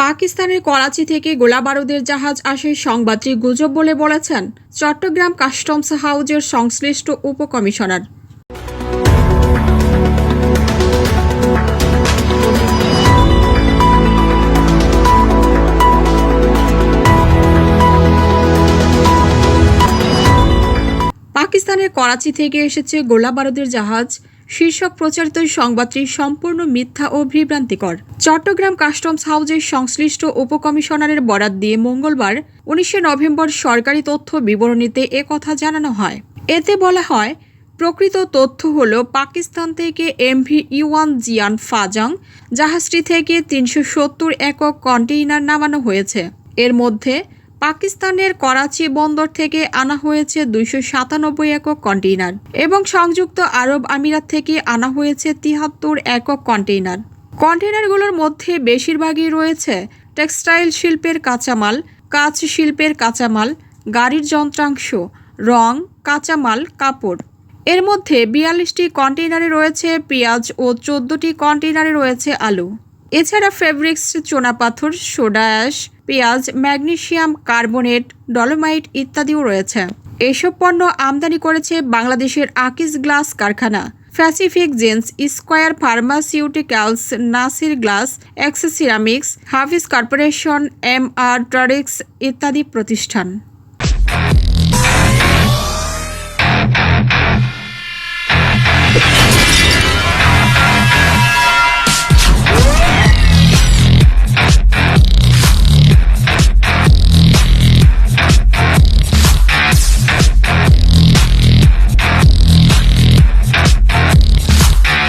পাকিস্তানের করাচি থেকে গোলাবারুদের জাহাজ আসে সংবাদটি গুজব বলে বলেছেন চট্টগ্রাম কাস্টমস হাউজের সংশ্লিষ্ট উপকমিশনার। পাকিস্তানের করাচি থেকে এসেছে গোলাবারুদের জাহাজ। শীর্ষক প্রচারিত সংবাদটি সম্পূর্ণ মিথ্যা ও বিভ্রান্তিকর। চট্টগ্রাম কাস্টমস হাউজের সংশ্লিষ্ট উপকমিশনারের বরাত দিয়ে মঙ্গলবার, উনিশে নভেম্বর সরকারি তথ্য বিবরণীতে কথা জানানো হয়। এতে বলা হয়, প্রকৃত তথ্য হল পাকিস্তান থেকে এমভি ইউয়ান জিয়ান ফাজাং, জাহাজটি থেকে তিনশো সত্তর একক কন্টেইনার নামানো হয়েছে। এর মধ্যে পাকিস্তানের করাচি বন্দর থেকে আনা হয়েছে দুইশো সাতানব্বই একক কন্টেইনার এবং সংযুক্ত আরব আমিরাত থেকে আনা হয়েছে তিয়াত্তর একক কন্টেইনার। কন্টেইনারগুলোর মধ্যে বেশিরভাগই রয়েছে টেক্সটাইল শিল্পের কাঁচামাল, কাঁচ শিল্পের কাঁচামাল, গাড়ির যন্ত্রাংশ, রং, কাঁচামাল, কাপড়। এর মধ্যে বিয়াল্লিশটি কন্টেইনারে রয়েছে পেঁয়াজ ও চোদ্দটি কন্টেইনারে রয়েছে আলু। এছাড়া ফেব্রিক্স চুনাপাথর সোডা অ্যাশ, পেঁয়াজ, ম্যাগনেশিয়াম, কার্বনেট, ডলোমাইট ইত্যাদিও রয়েছে। এসব পণ্য আমদানি করেছে বাংলাদেশের আকিস গ্লাস কারখানা। Pacific jeans, square pharmaceuticals, Nasir glass x ceramics Hafiz corporation, M R ট্রাডিক্স ইত্যাদি প্রতিষ্ঠান।